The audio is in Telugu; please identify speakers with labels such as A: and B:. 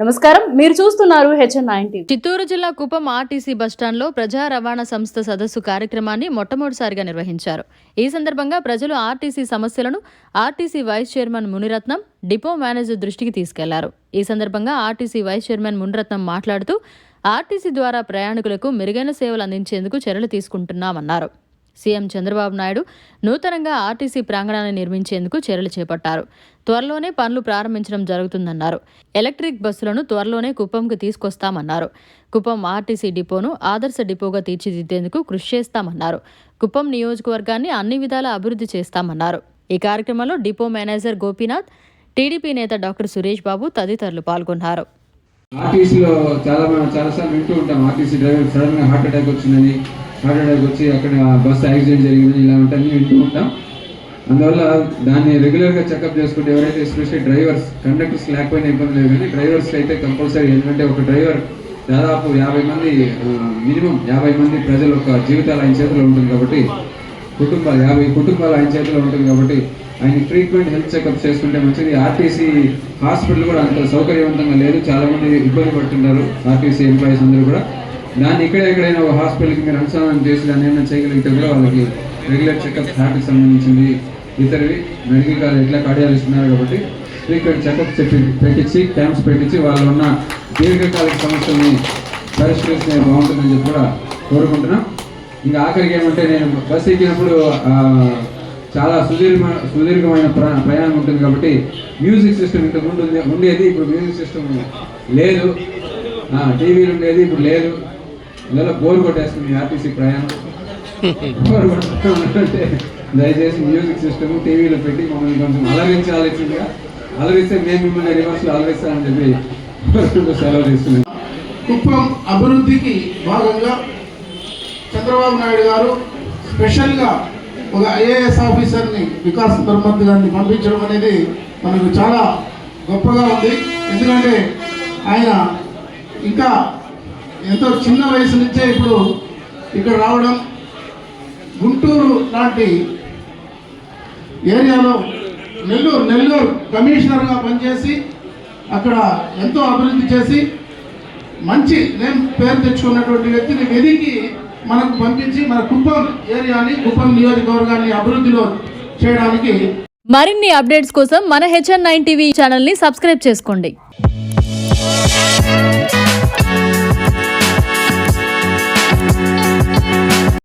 A: నమస్కారం. మీరు చూస్తున్నారు హెచ్ఎన్ నైన్టీ
B: చిత్తూరు జిల్లా కుప్పం ఆర్టీసీ బస్టాండ్లో ప్రజా రవాణా సంస్థ సదస్సు కార్యక్రమాన్ని మొట్టమొదటిసారిగా నిర్వహించారు. ఈ సందర్భంగా ప్రజలు ఆర్టీసీ సమస్యలను RTC vice chairman Muniratnam depot manager దృష్టికి తీసుకెళ్ళారు. ఈ సందర్భంగా ఆర్టీసీ వైస్ చైర్మన్ మునిరత్నం మాట్లాడుతూ ఆర్టీసీ ద్వారా ప్రయాణికులకు మెరుగైన సేవలు అందించేందుకు చర్యలు తీసుకుంటున్నామన్నారు. సీఎం చంద్రబాబు నాయుడు నూతనంగా ఆర్టీసీ ప్రాంగణాన్ని నిర్మించేందుకు చర్యలు చేపట్టారు. త్వరలోనే పనులు ప్రారంభించడం జరుగుతుందన్నారు. ఎలక్ట్రిక్ బస్సులను త్వరలోనే కుప్పంకు తీసుకొస్తామన్నారు. కుప్పం ఆర్టీసీ డిపోను ఆదర్శ డిపోగా తీర్చిదిద్దేందుకు కృషి చేస్తామన్నారు. కుప్పం నియోజకవర్గాన్ని అన్ని విధాల అభివృద్ధి చేస్తామన్నారు. ఈ కార్యక్రమంలో డిపో మేనేజర్ గోపీనాథ్ టీడీపీ నేత డాక్టర్ సురేష్ బాబు తదితరులు పాల్గొన్నారు.
C: ఆర్టీసీలో చాలా మనం చాలాసార్లు వింటూ ఉంటాం. RTC driver sudden heart attack వచ్చిందని హార్ట్ వచ్చి అక్కడ బస్సు యాక్సిడెంట్ జరిగింది ఇలా ఉంటాయని వింటూ ఉంటాం. అందువల్ల దాన్ని రెగ్యులర్గా చెకప్ చేసుకుంటే ఎవరైతే ఎస్పెషల్లీ డ్రైవర్స్ కండక్టర్స్ లేకపోయినా ఇబ్బంది లేదు కానీ డ్రైవర్స్ అయితే కంపల్సరీ. ఎందుకంటే ఒక డ్రైవర్ దాదాపు యాభై మంది మినిమం యాభై మంది ప్రజల యొక్క జీవితాలు ఆయన చేతిలో ఉంటుంది కాబట్టి కుటుంబాలు యాభై కుటుంబాలు ఆయన చేతిలో ఉంటుంది కాబట్టి ఆయన ఫ్రీక్వెంట్ హెల్త్ చెకప్ చేసుకుంటే మంచిది. ఆర్టీసీ హాస్పిటల్ కూడా అంత సౌకర్యవంతంగా లేదు. చాలామంది ఇబ్బంది పడుతున్నారు ఆర్టీసీ ఎంప్లాయీస్ అందరూ కూడా. దాన్ని ఇక్కడ ఎక్కడైనా ఒక హాస్పిటల్కి మీరు అనుసంధానం చేసి దాన్ని ఏమైనా చేయగలిగితే కూడా వాళ్ళకి రెగ్యులర్ చెకప్ హార్ట్కి సంబంధించింది ఇతరవి మెడికల్ కాలేజ్ ఎట్లా కార్డియాలజిస్ట్ ఉన్నారు కాబట్టి ఫ్రీక్వెంట్ చెకప్ చెప్పి పెట్టించి క్యాంప్స్ పెట్టించి వాళ్ళు ఉన్న దీర్ఘకాలిక సమస్యల్ని పరిష్కరిస్తే బాగుంటుందని చెప్పి కూడా కోరుకుంటున్నాం. ఇంకా ఆఖరికి ఏమంటే నేను బస్ ఎక్కినప్పుడు చాలా సుదీర్ఘ సుదీర్ఘమైన ప్ర- ప్రయాణం ఉంటుంది కాబట్టి మ్యూజిక్ సిస్టమ్ ఇంతకు ముందు ఉండేది ఇప్పుడు మ్యూజిక్ సిస్టమ్ లేదు. టీవీలు ఉండేది ఇప్పుడు లేదు. ఇందులో బోర్ కొట్టేస్తుంది ఆర్టీసీ ప్రయాణం. దయచేసి మ్యూజిక్ సిస్టమ్ టీవీలో పెట్టి మమ్మల్ని కొంచెం అలరించాల్సిందిగా అలవిస్తే మేము మిమ్మల్ని రివర్స్లో అలవిస్తామని చెప్పి సెలవు తీసుకున్నాం.
D: కుప్పం అభివృద్ధికి భాగంగా చంద్రబాబు నాయుడు గారు స్పెషల్గా ఒక ఐఏఎస్ ఆఫీసర్ని వికాస్ పరమత్ గారిని పంపించడం అనేది మనకు చాలా గొప్పగా ఉంది. ఎందుకంటే ఆయన ఇంకా ఎంతో చిన్న వయసు నుంచే ఇప్పుడు ఇక్కడ రావడం గుంటూరు లాంటి ఏరియాలో నెల్లూరు నెల్లూరు కమిషనర్గా పనిచేసి అక్కడ ఎంతో అభివృద్ధి చేసి మంచి నేమ్ పేరు తెచ్చుకున్నటువంటి వ్యక్తిని వెదికి మనకు పంపించి మన కుప్పం ఏరియాని కుప్పం నియోజకవర్గాన్ని అభివృద్ధిలో చేయడానికి
B: మరిన్ని అప్డేట్స్ కోసం మన హెచ్ఎన్ నైన్ టీవీ ఛానల్ని సబ్స్క్రైబ్ చేసుకోండి.